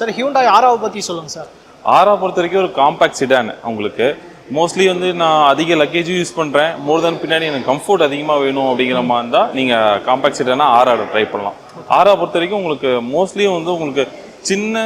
Sir Hyundai ஆராவை பற்றி சொல்லுங்கள் sir ஆரா பொறுத்த வரைக்கும் ஒரு காம்பேக்ட் சிடான் உங்களுக்கு. மோஸ்ட்லி வந்து நான் அதிக லக்கேஜும் யூஸ் பண்ணுறேன் மோர் தென் பின்னாடி எனக்கு கம்ஃபர்ட் அதிகமாக வேணும் அப்படிங்கிற மாதிரி இருந்தால் நீங்கள் காம்பேக்ட் சிடானா ஆராவில் ட்ரை பண்ணலாம். ஆரா பொறுத்த வரைக்கும் உங்களுக்கு மோஸ்ட்லி வந்து உங்களுக்கு சின்ன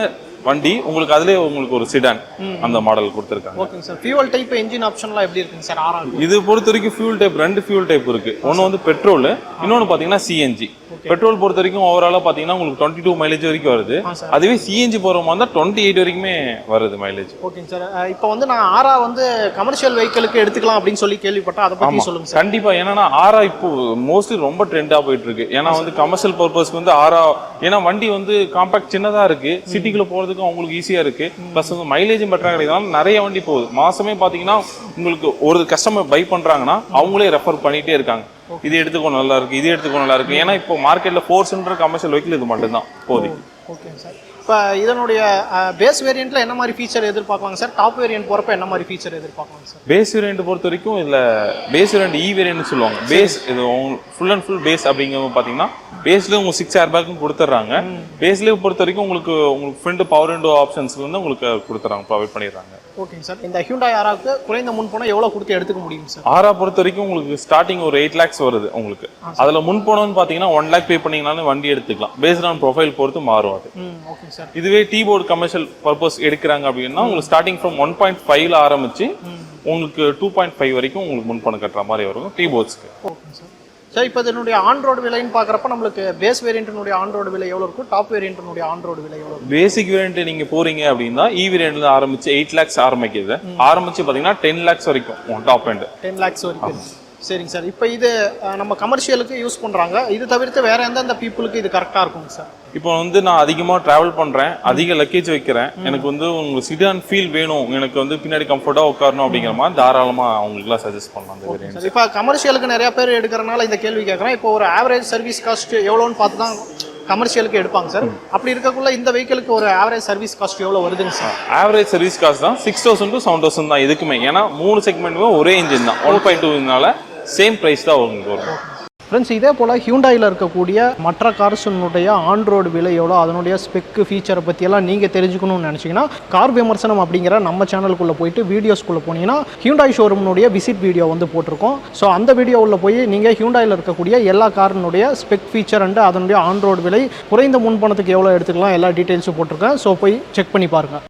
வண்டி உங்களுக்கு அதிலே உங்களுக்கு ஒரு சிடான் அந்த மாடல் கொடுத்துருக்காங்க. ஓகேங்க சார் ஃபியூவல் டைப் என்ஜின் ஆப்ஷன்லாம் எப்படி இருக்குங்க சார் ஆரா இது பொறுத்த வரைக்கும் ஃபியூல் டைப் ரெண்டு ஃபியூல் டைப் இருக்கு. ஒன்று வந்து பெட்ரோல் இன்னொன்று பார்த்தீங்கன்னா சிஎன்ஜி பெட்ரோல் பொறுத்த வரைக்கும் ஓவராலாக பார்த்தீங்கன்னா உங்களுக்கு டுவெண்ட்டி டூ மைலேஜ் வரைக்கும் வருது. அதுவே சிஎன்ஜி போகிற மாதிரி இருந்தால் டுவெண்ட்டி எயிட் வரைக்குமே வருது மைலேஜ் ஓகேங்க சார் இப்போ வந்து நான் ஆரா வந்து கமர்ஷியல் வெஹிக்கிளுக்கு எடுத்துக்கலாம் அப்படின்னு சொல்லி கேள்விப்பட்டேன். அதை பற்றி சொல்லுங்கள் சார் கண்டிப்பா. ஏன்னா ஆரா இப்போ மோஸ்ட்லி ரொம்ப ட்ரெண்டா போயிட்டு இருக்கு. ஏன்னா வந்து கமர்ஷியல் பர்பஸ்க்கு வந்து ஆரா ஏன்னா வண்டி வந்து காம்பாக்ட் சின்னதா இருக்கு. சிட்டிக்குள்ள போறதுக்கு அவங்களுக்கு ஈஸியா இருக்கு. ப்ளஸ் வந்து மைலேஜும் பெட்டரா கிடைக்கிறதுனால நிறைய வண்டி போகுது. மாசமே பாத்தீங்கன்னா உங்களுக்கு ஒரு கஸ்டமர் பை பண்றாங்கன்னா அவங்களே ரெஃபர் பண்ணிட்டே இருக்காங்க. இது எடுத்துக்கோ நல்லா இருக்கு. இது எடுத்துக்கோ நல்லா இருக்கு. ஏன்னா இப்போ மார்க்கெட்ல ஃபோர்ஸ்ன்ற கமர்ஷியல் வெஹிக்கிள் இது மட்டும்தான். போகுது ஓகேங்க சார் இப்போ இதனுடைய பேஸ் வேரியண்ட்டில் என்ன மாதிரி ஃபீச்சர் எதிர்பார்க்கலாங்க சார் டாப் வேரியன்ட் போகிறப்ப என்ன மாதிரி ஃபீச்சர் எதிர்பார்க்கலாங்க சார் பேஸ் வேரியண்ட் பொறுத்த வரைக்கும் இதுல பேஸ் வேரியண்ட் இ வேரியன்ட் சொல்லுவாங்க. பேஸ் இது ஃபுல் அண்ட் ஃபுல் பேஸ் அப்படிங்கிறது பாத்தீங்கன்னா பேஸ்ல உங்களுக்கு சிக்ஸ் ஏர் பேக்கும் கொடுத்துட்றாங்க பேஸ்லேயே பொறுத்த வரைக்கும் உங்களுக்கு உங்களுக்கு ஃப்ரண்ட் பவர் விண்டோ ஆப்ஷன்ஸ்ல வந்து உங்களுக்கு கொடுத்துறாங்க ப்ரொவைட் பண்ணிடுறாங்க. ஓகேங்க சார் இந்த ஹியூண்டாய் ஆராவுக்கு குறைந்த முன் பணம் எவ்வளோ கொடுத்து எடுத்துக்க முடியும் சார் ஆரா பொறுத்த வரைக்கும் உங்களுக்கு ஸ்டார்டிங் ஒரு எயிட் லேக்ஸ் வருது உங்களுக்கு. அதுல முன் போனோம்னு பாத்தீங்கன்னா ஒன் லேக் பே பண்ணீங்கனாலும் வண்டி எடுத்துக்கலாம். பேஸ்ட் ஆன் ப்ரொஃபைல் பொறுத்து மாறும் அது. ஓகேங்க சார். இதுவே டீ போர்டு கமர்ஷியல் பர்பஸ் எடுக்கிறாங்க அப்படின்னா உங்களுக்கு ஸ்டார்டிங் ஃப்ரம் ஒன் பாயிண்ட் ஃபைவ்ல ஆரம்பிச்சு உங்களுக்கு டூ பாயிண்ட் ஃபைவ் வரைக்கும் உங்களுக்கு முன் பணம் கட்டுற மாதிரி வரும் டீ போர்ட்ஸ்க்கு ஓகேங்க சார் சார் இப்போ இதனுடைய ஆன்ரோடு விலைன்னு பார்க்குறப்ப நம்மளுக்கு பேஸ் வேரியண்ட்டினுடைய ஆன்ரோடு விலை எவ்வளோ இருக்கும் டாப் வேரியண்ட்டினுடைய ஆன்ரோடு விலை எவ்வளோ பேசிக் வேரியன்ட் நீங்க போறீங்க அப்படின்னா இ வேரியன்ட்ல ஆரம்பிச்சு எயிட் லேக்ஸ் ஆரம்பிக்குது. ஆரம்பிச்சு பாத்தீங்கன்னா டென் லேக்ஸ் வரைக்கும் டாப் எண்ட் டென் லேக்ஸ் வரைக்கும். சரிங்க சார். இப்போ இது நம்ம கமர்ஷியலுக்கு யூஸ் பண்ணுறாங்க இது தவிர்த்து வேற எந்தெந்த பீப்புளுக்கு இது கரெக்டாக இருக்குங்க சார்? இப்போ வந்து நான் அதிகமாக ட்ராவல் பண்ணுறேன் அதிக லக்கேஜ் வைக்கிறேன். எனக்கு வந்து உங்களுக்கு சிடான் ஃபீல் வேணும். எனக்கு வந்து பின்னாடி கம்ஃபர்ட்டாக உட்காரணும் அப்படிங்கிற மாதிரி தாராளமாக அவங்களுக்குலாம் சஜஸ்ட் பண்ணலாம் அந்த இப்போ கமர்ஷியலுக்கு நிறைய பேர் எடுக்கிறனால இந்த கேள்வி கேட்குறேன் இப்போ ஒரு ஆவரேஜ் சர்வீஸ் காஸ்ட் எவ்வளோன்னு பார்த்து தான் கமர்ஷியலுக்கு எடுப்பாங்க சார். அப்படி இருக்கக்குள்ள இந்த வெஹிக்கிளுக்கு ஒரு ஆவரேஜ் சர்வீஸ் காஸ்ட் எவ்வளோ வருதுங்க சார்? ஆவரேஜ் சர்வீஸ் காஸ்ட் தான். Six thousand to seven thousand தான் இதுக்குமே. ஏன்னா மூணு செக்மெண்ட்டுமே ஒரே இன்ஜின் தான். ஒன் பாயிண்ட் டூனால சேம் ப்ரைஸ் தான் உங்களுக்கு வரும். ஃப்ரெண்ட்ஸ் இதே போல் ஹியூண்டாயில் இருக்கக்கூடிய மற்ற கார்ஸினுடைய ஆன்ரோடு விலை எவ்வளோ அதனுடைய ஸ்பெக்கு ஃபீச்சரை பற்றியெல்லாம் நீங்கள் தெரிஞ்சுக்கணும்னு நினச்சிங்கன்னா கார் விமர்சனம் அப்படிங்கிற நம்ம சேனலுக்குள்ளே போயிட்டு வீடியோஸ்குள்ளே போனீங்கன்னா ஹியூண்டாய் ஷோரூம்னுடைய விசிட் வீடியோ வந்து போட்டிருக்கோம். ஸோ அந்த வீடியோ உள்ள போய் நீங்கள் ஹியூண்டாயில் இருக்கக்கூடிய எல்லா காரினுடைய ஸ்பெக் ஃபீச்சர் அண்டு அதனுடைய ஆன்ரோடு விலை குறைந்த முன்பணத்துக்கு எவ்வளோ எடுத்துக்கலாம் எல்லா டீட்டெயில்ஸும் போட்டிருக்கேன். ஸோ போய் செக் பண்ணி பாருங்கள்